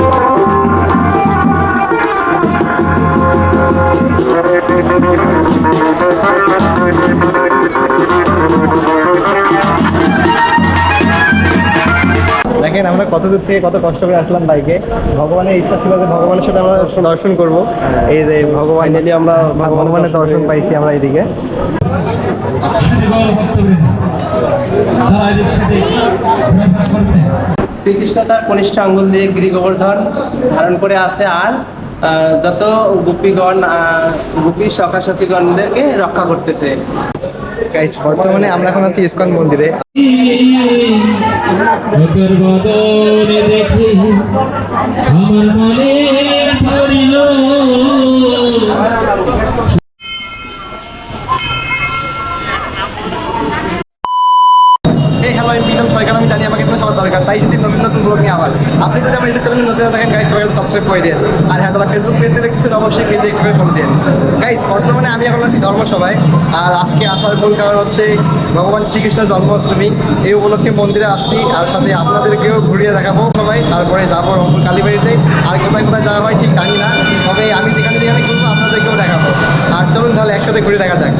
Thank you. আমরা কত দূর থেকে কত কষ্ট করে আসলাম বাইকে? ভগবানের ইচ্ছা ছিল যে ভগবানের সাথে আমরা দর্শন করব। এই যে ভগবান ফাইনালি আমরা ভগবানের দর্শন পাইছি আমরা এইদিকে শ্রীকৃষ্ণ তার কনিষ্ঠ আঙ্গুল দিয়ে গিরি গোবর্ধন ধারণ করে আছে আর যত গোপীগণ আহ, গোপী সখা সখীগণদেরকে রক্ষা করতেছে। গাইস বর্তমানে আমরা এখন আছি ইসকন মন্দিরে। মনে এই হ্যালো আমি প্রীতম সরকার আমি জানি আমাকে সবার দরকার তাই যদি নতুন নিয়ে আবার। আপনি যদি আমার ইউটিউব চ্যানেলে নতুন থাকেন গাইস সবাই সাবস্ক্রাইব করে দিন আর হ্যাঁ তারা ফেসবুক পেজ দেখছেন অবশ্যই পেজে একটু ফলো দিন। গাইস বর্তমানে আমি এখন আছি ধর্মসভায়। আর আজকে আসার মূল কারণ হচ্ছে ভগবান শ্রীকৃষ্ণের জন্মাষ্টমী। এই উপলক্ষে মন্দিরে আসছি, আর সাথে আপনাদেরকেও ঘুরিয়ে দেখাবো সবাই। তারপরে যাব রংপুর কালীবাড়িতে। আর কোথায় কোথায় যাওয়া হয় ঠিক জানি না। তবে আমি যেখানে যেখানে ঘুরবো, আপনাদেরকেও দেখাবো। আর চলুন তাহলে একসাথে ঘুরে দেখা যাক।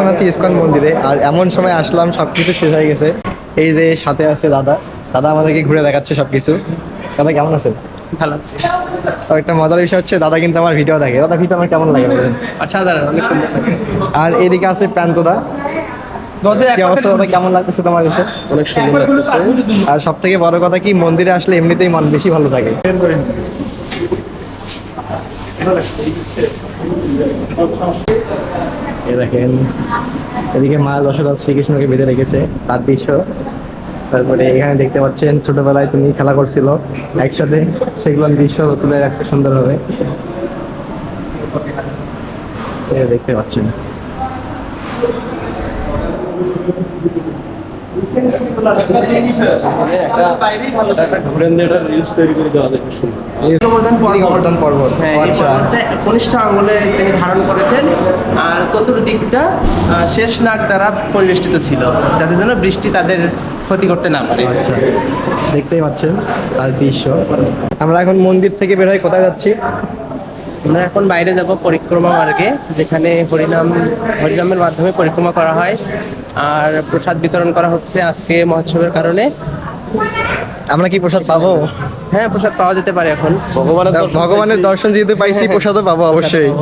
এখন আছি ইসকন মন্দিরে আর এমন সময় আসলাম সব কিছু শেষ হয়ে গেছে। এই যে সাথে আছে দাদা। দাদা আমাদেরকে ঘুরে দেখাচ্ছে সব কিছু দাদা কেমন আছেন? ভালো আছে। তো একটা মজার বিষয় হচ্ছে দাদা কিন্তু আমার ভিডিও দেখে। দাদা ভিডিও আমার কেমন লাগে বলেন? অনেক সুন্দর আর এদিকে আছে প্রান্তদা। কি অবস্থা দাদা? কেমন লাগতেছে তোমার এসে অনেক সুন্দর লাগতেছে। আর সব থেকে বড় কথা কি মন্দিরে আসলে এমনিতেই মন বেশি ভালো থাকে। এই দেখেন, এদিকে মা দশরথ শ্রীকৃষ্ণকে বেঁধে রেখেছে, তার দৃশ্য তারপরে এখানে দেখতে পাচ্ছেন, ছোটবেলায় তুমি খেলা করছিল, একসাথে সেগুলো দৃশ্য তুলে রাখছে সুন্দরভাবে। দেখতে পাচ্ছেন এদিকে গোবর্ধন পর্বত হ্যাঁ ও এই আচ্ছা পর্বতটা কনিষ্ঠ আঙ্গুলে তিনি ধারণ করেছেন আর চতুর্দিকটা শেষ নাগ দ্বারা পরিবেষ্টিত ছিল যাতে যেন বৃষ্টি তাদের ক্ষতি করতে না পারে আচ্ছা দেখতেই পাচ্ছেন, তার দৃশ্য। আমরা এখন মন্দির থেকে বের হয়ে কোথায় যাচ্ছি? আমরা এখন বাইরে যাব পরিক্রমা মার্গে যেখানে হরিনাম হরিনামের মাধ্যমে পরিক্রমা করা হয়। আর প্রসাদ বিতরণ করা হচ্ছে আজকে মহোৎসবের কারণে। আমরা কি প্রসাদ পাবো? হ্যাঁ প্রসাদ পাওয়া যেতে পারে এখন। ভগবানের ভগবানের দর্শন যেহেতু পাইছি প্রসাদও পাবো অবশ্যই।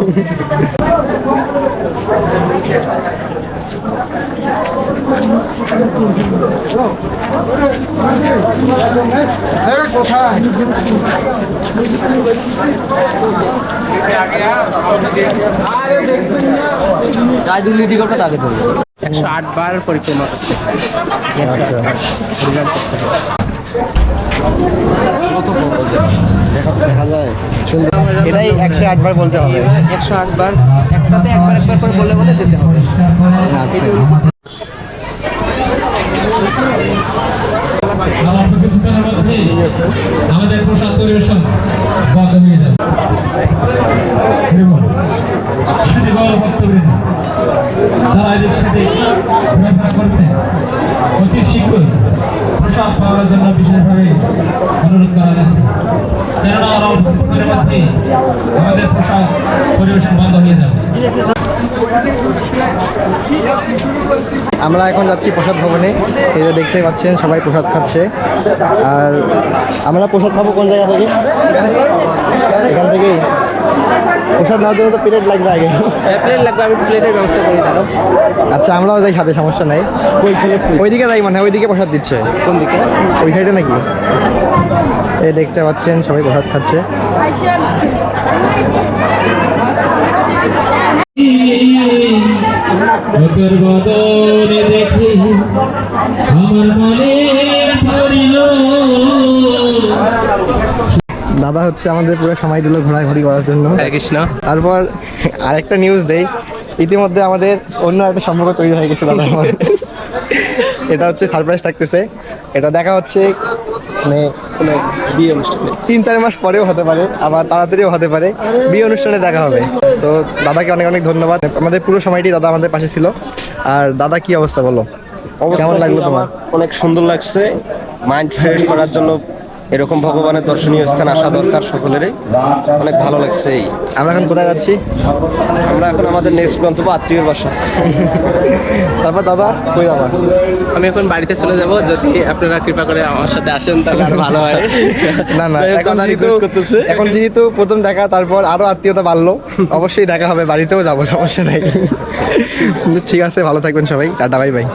একশো আট বার পরিক্রমা করতে। এটাই একশো আটবার বলতে হবে একশো আট বার একটাতে একবার একবার করে বলে বলে যেতে হবে আচ্ছা আমার কিছুক্ষণের মধ্যে আমাদের প্রসাদ পরিবেশন বন্ধ হয়ে যাবে তারা এদের সাথে ঘোরাফেরা করছেন অতি শীঘ্রই প্রসাদ পাওয়ার জন্য বিশেষভাবে অনুরোধ করা যাচ্ছে কেননা আমাদের প্রসাদ পরিবেশন বন্ধ হয়ে যাবে আমরা এখন যাচ্ছি প্রসাদ ভবনে। এই যে দেখতে পাচ্ছেন সবাই প্রসাদ খাচ্ছে। আর আমরা প্রসাদ খাব কোন জায়গা থেকে? এখান থেকেই। প্রসাদ নেওয়ার জন্য তো প্লেট লাগবে আগে। প্লেট লাগবে আমি প্লেটের ব্যবস্থা করে আচ্ছা আমরাও যাই খাবে সমস্যা নাই। ওইদিকে যাই মানে ওইদিকে প্রসাদ দিচ্ছে। কোন দিকে? ওই সাইডে নাকি? এই দেখতে পাচ্ছেন সবাই প্রসাদ খাচ্ছে। তোর বদনে দেখে আমার মনে ধরিল। দাদা হচ্ছে আমাদের পুরো সময় দিল ঘোরাঘুরি করার জন্য। হরে কৃষ্ণ। তারপর আরেকটা নিউজ দেই। ইতিমধ্যে আমাদের অন্য একটা সম্পর্ক তৈরি হয়ে গেছে দাদা। আমাদের এটা হচ্ছে সারপ্রাইজ থাকতেছে। এটা দেখা হচ্ছে মানে বিয়ে অনুষ্ঠানে। তিন চার মাস পরেও হতে পারে আবার তাড়াতাড়িও হতে পারে বিয়ে অনুষ্ঠানে দেখা হবে। তো দাদাকে অনেক অনেক ধন্যবাদ। আমাদের পুরো সময়টি দাদা আমাদের পাশে ছিল। আর দাদা কি অবস্থা বলো? কেমন লাগল তোমার? অনেক সুন্দর লাগছে। মাইন্ড ফ্রেশ করার জন্য এরকম ভগবানের দর্শনীয় স্থান আসা দরকার সকলেরই। অনেক ভালো লাগছে এই। আমরা এখন কোথায় যাচ্ছি? আমরা এখন আমাদের নেক্সট গন্তব্য আত্মীয়র বাসা। তারপর দাদা কই যাবা? আমি এখন বাড়িতে চলে যাব। যদি আপনারা কৃপা করে আমার সাথে আসেন তাহলে আরও ভালো হয়। না না এখন যেহেতু। এখন যেহেতু প্রথম দেখা তারপর আরও আত্মীয়তা বাড়লো। অবশ্যই দেখা হবে বাড়িতেও যাব সমস্যা নাই। ঠিক আছে ভালো থাকবেন সবাই। Tata bye bye.